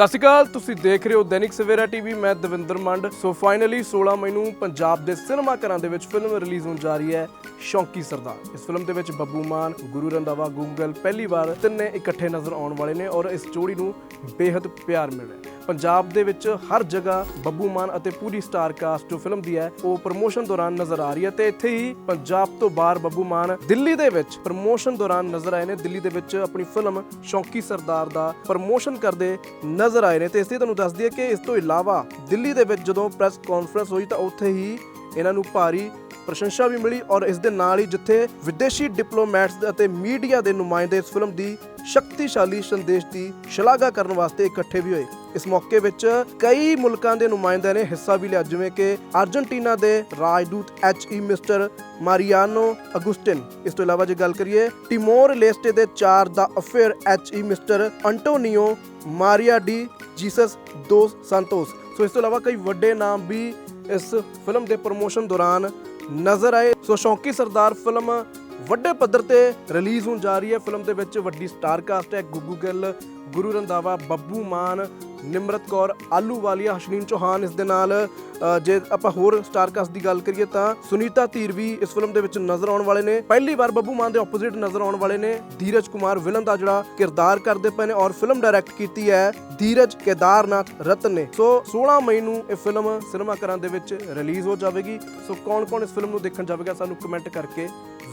ਸਤਿ ਸ਼੍ਰੀ ਅਕਾਲ, ਤੁਸੀਂ ਦੇਖ ਰਹੇ ਹੋ ਦੈਨਿਕ ਸਵੇਰਾ ਟੀਵੀ, ਮੈਂ ਦਵਿੰਦਰ ਮੰਡ। ਸੋ ਫਾਈਨਲੀ 16 ਮਈ ਨੂੰ ਪੰਜਾਬ ਦੇ ਸਿਨੇਮਾ ਘਰਾਂ ਦੇ ਵਿੱਚ ਫਿਲਮ ਰਿਲੀਜ਼ ਹੋਣ ਜਾ ਰਹੀ ਹੈ ਸ਼ੌਂਕੀ ਸਰਦਾਰ। ਇਸ ਫਿਲਮ ਦੇ ਵਿੱਚ ਬੱਬੂ ਮਾਨ, ਗੁਰੂ ਰੰਧਾਵਾ, ਗੂਗਲ ਪਹਿਲੀ ਵਾਰ ਤਿੰਨੇ ਇਕੱਠੇ ਨਜ਼ਰ ਆਉਣ ਵਾਲੇ ਨੇ ਔਰ ਇਸ ਜੋੜੀ ਨੂੰ ਬੇहद ਪਿਆਰ ਮਿਲ ਰਿਹਾ ਹੈ। ਪੰਜਾਬ ਦੇ ਵਿੱਚ ਹਰ ਜਗ੍ਹਾ ਬੱਬੂ ਮਾਨ ਅਤੇ ਪੂਰੀ ਸਟਾਰ ਕਾਸਟ ਜੋ ਫਿਲਮ ਦੀ ਹੈ, ਉਹ ਪ੍ਰਮੋਸ਼ਨ ਦੌਰਾਨ ਨਜ਼ਰ ਆ ਰਹੀ ਹੈ ਤੇ ਇੱਥੇ ਹੀ ਪੰਜਾਬ ਤੋਂ ਬਾਹਰ ਬੱਬੂ ਮਾਨ ਦਿੱਲੀ ਦੇ ਵਿੱਚ ਪ੍ਰਮੋਸ਼ਨ ਦੌਰਾਨ ਨਜ਼ਰ ਆਏ ਨੇ। ਦਿੱਲੀ ਦੇ ਵਿੱਚ ਆਪਣੀ ਫਿਲਮ ਸ਼ੌਂਕੀ ਸਰਦਾਰ ਦਾ ਪ੍ਰਮੋਸ਼ਨ ਕਰਦੇ ਨਜ਼ਰ ਆਏ ਨੇ ਤੇ ਇਸ ਤੁਹਾਨੂੰ ਦੱਸ ਦਈਏ ਕਿ ਇਸ ਤੋਂ ਇਲਾਵਾ ਦਿੱਲੀ ਦੇ ਵਿੱਚ ਜਦੋਂ ਪ੍ਰੈਸ ਕਾਨਫਰੰਸ ਹੋਈ ਤਾਂ ਉੱਥੇ ਹੀ ਇਹਨਾਂ ਨੂੰ ਭਾਰੀ ਪ੍ਰਸ਼ੰਸਾ ਵੀ ਮਿਲੀ ਔਰ ਇਸ ਦੇ ਨਾਲ ਹੀ ਜਿੱਥੇ ਵਿਦੇਸ਼ੀ ਡਿਪਲੋਮੈਟਸ ਅਤੇ ਮੀਡੀਆ ਦੇ ਨੁਮਾਇੰਦੇ ਇਸ ਫਿਲਮ ਦੀ ਸ਼ਕਤੀਸ਼ਾਲੀ ਸੰਦੇਸ਼ ਦੀ ਸ਼ਲਾਘਾ ਕਰਨ ਵਾਸਤੇ ਇਕੱਠੇ ਵੀ ਹੋਏ। ਇਸ ਮੌਕੇ ਵਿੱਚ ਕਈ ਮੁਲਕਾਂ ਦੇ ਨੁਮਾਇੰਦਿਆਂ ਨੇ ਹਿੱਸਾ ਵੀ ਲਿਆ, ਜਿਵੇਂ ਕਿ ਅਰਜنٹੀਨਾ ਦੇ ਰਾਜਦੂਤ H E mister Mariano Agustin. ਇਸ ਤੋਂ ਇਲਾਵਾ ਜੇ ਗੱਲ ਕਰੀਏ, ਟਿਮੋਰ ਲੈਸਟੇ ਦੇ chargé d'affaires H E mister Antonio Maria de Jesus dos Santos. So ਇਸ ਤੋਂ ਇਲਾਵਾ ਕਈ ਵੱਡੇ ਨਾਮ ਵੀ ਇਸ ਫਿਲਮ ਦੇ ਪ੍ਰੋਮੋਸ਼ਨ ਦੌਰਾਨ ਨਜ਼ਰ ਆਏ। ਸੋ ਸ਼ੌਂਕੀ ਸਰਦਾਰ ਫਿਲਮ ਵੱਡੇ ਪੱਧਰ ਤੇ ਰਿਲੀਜ਼ ਹੋਣ ਜਾ ਰਹੀ ਹੈ। ਫਿਲਮ ਦੇ ਵਿੱਚ ਵੱਡੀ ਸਟਾਰ ਕਾਸਟ ਹੈ ਗੁੱਗੂ ਗਿੱਲ। ਗੁਰੂ ਰੰਧਾਵਾ, ਬੱਬੂ ਮਾਨ, ਨਿਮਰਤ ਕੌਰ ਆਲੂਵਾਲੀਆ ਹਸ਼ਨੀਨ ਚੌਹਾਨ ਇਸ ਦੇ ਨਾਲ ਜੇ ਆਪਾਂ ਹੋਰ ਸਟਾਰ ਕਾਸਟ ਦੀ ਗੱਲ ਕਰੀਏ ਤਾਂ ਸੁਨੀਤਾ ਧੀਰ ਵੀ ਇਸ ਫਿਲਮ ਦੇ ਵਿੱਚ ਨਜ਼ਰ ਆਉਣ ਵਾਲੇ ਨੇ। ਪਹਿਲੀ ਵਾਰ ਬੱਬੂ ਮਾਨ ਦੇ ਆਪੋਜ਼ਿਟ ਨਜ਼ਰ ਆਉਣ ਵਾਲੇ ਨੇ। ਧੀਰਜ ਕੁਮਾਰ ਵਿਲਨ ਦਾ ਜਿਹੜਾ ਕਿਰਦਾਰ ਕਰਦੇ ਪਏ ਨੇ ਔਰ ਫਿਲਮ ਡਾਇਰੈਕਟ ਕੀਤੀ ਹੈ ਧੀਰਜ ਕੇਦਾਰਨਾਥ ਰਤਨ ਨੇ। ਸੋ 16 ਮਈ ਨੂੰ ਇਹ ਫਿਲਮ ਸਿਨੇਮਾ ਘਰਾਂ ਦੇ ਵਿੱਚ ਰਿਲੀਜ਼ ਹੋ ਜਾਵੇਗੀ। ਸੋ ਕੌਣ-ਕੌਣ ਇਸ ਫਿਲਮ ਨੂੰ ਦੇਖਣ ਜਾਵੇਗਾ ਸਾਨੂੰ ਕਮੈਂਟ ਕਰਕੇ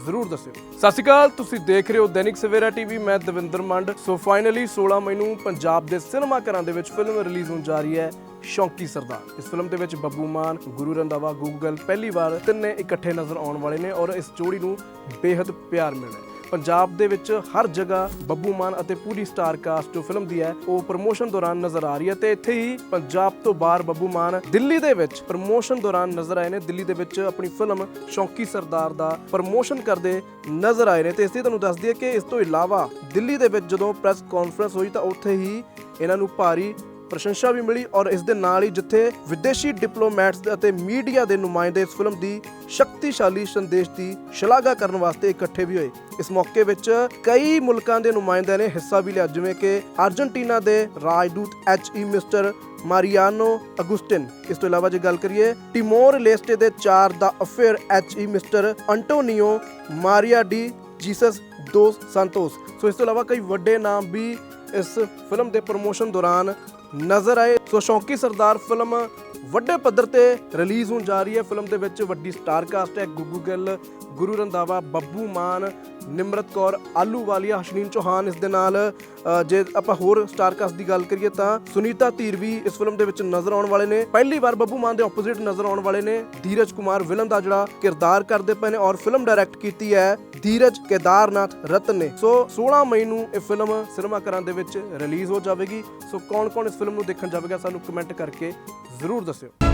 ਜ਼ਰੂਰ ਦੱਸਿਓ। ਸਤਿ ਸ਼੍ਰੀ ਅਕਾਲ, ਤੁਸੀਂ ਦੇਖ ਰਹੇ ਹੋ ਦੈਨਿਕ ਸਵੇਰਾ ਟੀਵੀ, ਮੈਂ ਦਵਿੰਦਰ ਮੰਡ। ਸੋ ਫਾਈਨਲੀ 16 ਮਈ ਨੂੰ ਪੰਜਾਬ ਦੇ ਸਿਨੇਮਾ ਘਰਾਂ ਦੇ ਵਿੱਚ ਫਿਲਮ ਰਿਲੀਜ਼ ਹੋਣ ਜਾ ਰਹੀ ਹੈ, ਸ਼ੌਂਕੀ ਸਰਦਾਰ। ਇਸ ਫਿਲਮ ਦੇ ਵਿੱਚ ਬੱਬੂ ਮਾਨ, ਗੁਰੂ ਰੰਧਾਵਾ, ਗੂਗਲ, ਪਹਿਲੀ ਵਾਰ ਤਿੰਨੇ ਇਕੱਠੇ ਨਜ਼ਰ ਆਉਣ ਵਾਲੇ ਨੇ ਔਰ ਇਸ ਜੋੜੀ ਨੂੰ ਬੇहद ਪਿਆਰ ਮਿਲਿਆ ਪੰਜਾਬ ਦੇ ਵਿੱਚ ਹਰ ਜਗ੍ਹਾ ਬੱਬੂ ਮਾਨ ਅਤੇ ਪੂਰੀ ਸਟਾਰ ਕਾਸਟ ਜੋ ਫਿਲਮ ਦੀ ਹੈ, ਉਹ ਪ੍ਰਮੋਸ਼ਨ ਦੌਰਾਨ ਨਜ਼ਰ ਆ ਰਹੀ ਹੈ ਤੇ ਇੱਥੇ ਹੀ ਪੰਜਾਬ ਤੋਂ ਬਾਹਰ ਬੱਬੂ ਮਾਨ ਦਿੱਲੀ ਦੇ ਵਿੱਚ ਪ੍ਰਮੋਸ਼ਨ ਦੌਰਾਨ ਨਜ਼ਰ ਆਏ ਨੇ। ਦਿੱਲੀ ਦੇ ਵਿੱਚ ਆਪਣੀ ਫਿਲਮ ਸ਼ੌਂਕੀ ਸਰਦਾਰ ਦਾ ਪ੍ਰਮੋਸ਼ਨ ਕਰਦੇ ਨਜ਼ਰ ਆਏ ਨੇ ਤੇ ਇਸ ਲਈ ਤੁਹਾਨੂੰ ਦੱਸ ਦਈਏ ਕਿ ਇਸ ਤੋਂ ਇਲਾਵਾ ਦਿੱਲੀ ਦੇ ਵਿੱਚ ਜਦੋਂ ਪ੍ਰੈਸ ਕਾਨਫਰੰਸ ਹੋਈ ਤਾਂ ਉੱਥੇ ਹੀ ਇਹਨਾਂ ਨੂੰ ਭਾਰੀ ਪ੍ਰਸ਼ੰਸਾ ਵੀ ਮਿਲੀ ਔਰ ਇਸ ਦੇ ਨਾਲ ਹੀ ਜਿੱਥੇ ਵਿਦੇਸ਼ੀ ਡਿਪਲੋਮੈਟਸ ਅਤੇ ਮੀਡੀਆ ਦੇ ਨੁਮਾਇੰਦੇ ਇਸ ਫਿਲਮ ਦੀ ਸ਼ਕਤੀਸ਼ਾਲੀ ਸੰਦੇਸ਼ ਦੀ ਸ਼ਲਾਘਾ ਕਰਨ ਵਾਸਤੇ ਇਕੱਠੇ ਵੀ ਹੋਏ। ਇਸ ਮੌਕੇ ਵਿੱਚ ਕਈ ਮੁਲਕਾਂ ਦੇ ਨੁਮਾਇੰਦਿਆਂ ਨੇ ਹਿੱਸਾ ਵੀ ਲਿਆ, ਜਿਵੇਂ ਕਿ ਅਰਜنٹੀਨਾ ਦੇ ਰਾਜਦੂਤ H E mister Mariano Agustin. ਇਸ ਤੋਂ ਇਲਾਵਾ ਜੇ ਗੱਲ ਕਰੀਏ, ਟਿਮੋਰ ਲੈਸਟੇ ਦੇ chargé d'affaires H E mister Antonio Maria de Jesus dos Santos. So ਇਸ ਤੋਂ ਇਲਾਵਾ ਕਈ ਵੱਡੇ ਨਾਮ ਵੀ ਇਸ ਫਿਲਮ ਦੇ ਪ੍ਰੋਮੋਸ਼ਨ ਦੌਰਾਨ ਨਜ਼ਰ ਆਏ। ਸੋ ਸ਼ੌਂਕੀ ਸਰਦਾਰ ਫਿਲਮ ਵੱਡੇ ਪੱਧਰ ਤੇ ਰਿਲੀਜ਼ ਹੋਣ ਜਾ ਰਹੀ ਹੈ। ਫਿਲਮ ਦੇ ਵਿੱਚ ਵੱਡੀ ਸਟਾਰ ਕਾਸਟ ਹੈ। ਗੁੱਗੂ ਗਿੱਲ, ਗੁਰੂ ਰੰਧਾਵਾ, ਬੱਬੂ ਮਾਨ ਨਿਮਰਤ ਕੌਰ ਆਲੂਵਾਲੀਆ ਹਸ਼ਨੀਨ ਚੌਹਾਨ ਇਸ ਦੇ ਨਾਲ ਜੇ ਆਪਾਂ ਹੋਰ ਸਟਾਰ ਕਾਸਟ ਦੀ ਗੱਲ ਕਰੀਏ ਤਾਂ ਸੁਨੀਤਾ ਧੀਰ ਵੀ ਇਸ ਫਿਲਮ ਦੇ ਵਿੱਚ ਨਜ਼ਰ ਆਉਣ ਵਾਲੇ ਨੇ। ਪਹਿਲੀ ਵਾਰ ਬੱਬੂ ਮਾਨ ਦੇ ਆਪੋਜ਼ਿਟ ਨਜ਼ਰ ਆਉਣ ਵਾਲੇ ਨੇ। ਧੀਰਜ ਕੁਮਾਰ ਵਿਲਨ ਦਾ ਜਿਹੜਾ ਕਿਰਦਾਰ ਕਰਦੇ ਪਏ ਨੇ ਔਰ ਫਿਲਮ ਡਾਇਰੈਕਟ ਕੀਤੀ ਹੈ ਧੀਰਜ ਕੇਦਾਰਨਾਥ ਰਤਨ ਨੇ। ਸੋ 16 ਮਈ ਨੂੰ ਇਹ ਫਿਲਮ ਸਿਨੇਮਾ ਘਰਾਂ ਦੇ ਵਿੱਚ ਰਿਲੀਜ਼ ਹੋ ਜਾਵੇਗੀ। ਸੋ ਕੌਣ-ਕੌਣ ਇਸ ਫਿਲਮ ਨੂੰ ਦੇਖਣ ਜਾਵੇਗਾ ਸਾਨੂੰ ਕਮੈਂਟ ਕਰਕੇ ਜ਼ਰੂਰ ਦੱਸਿਓ।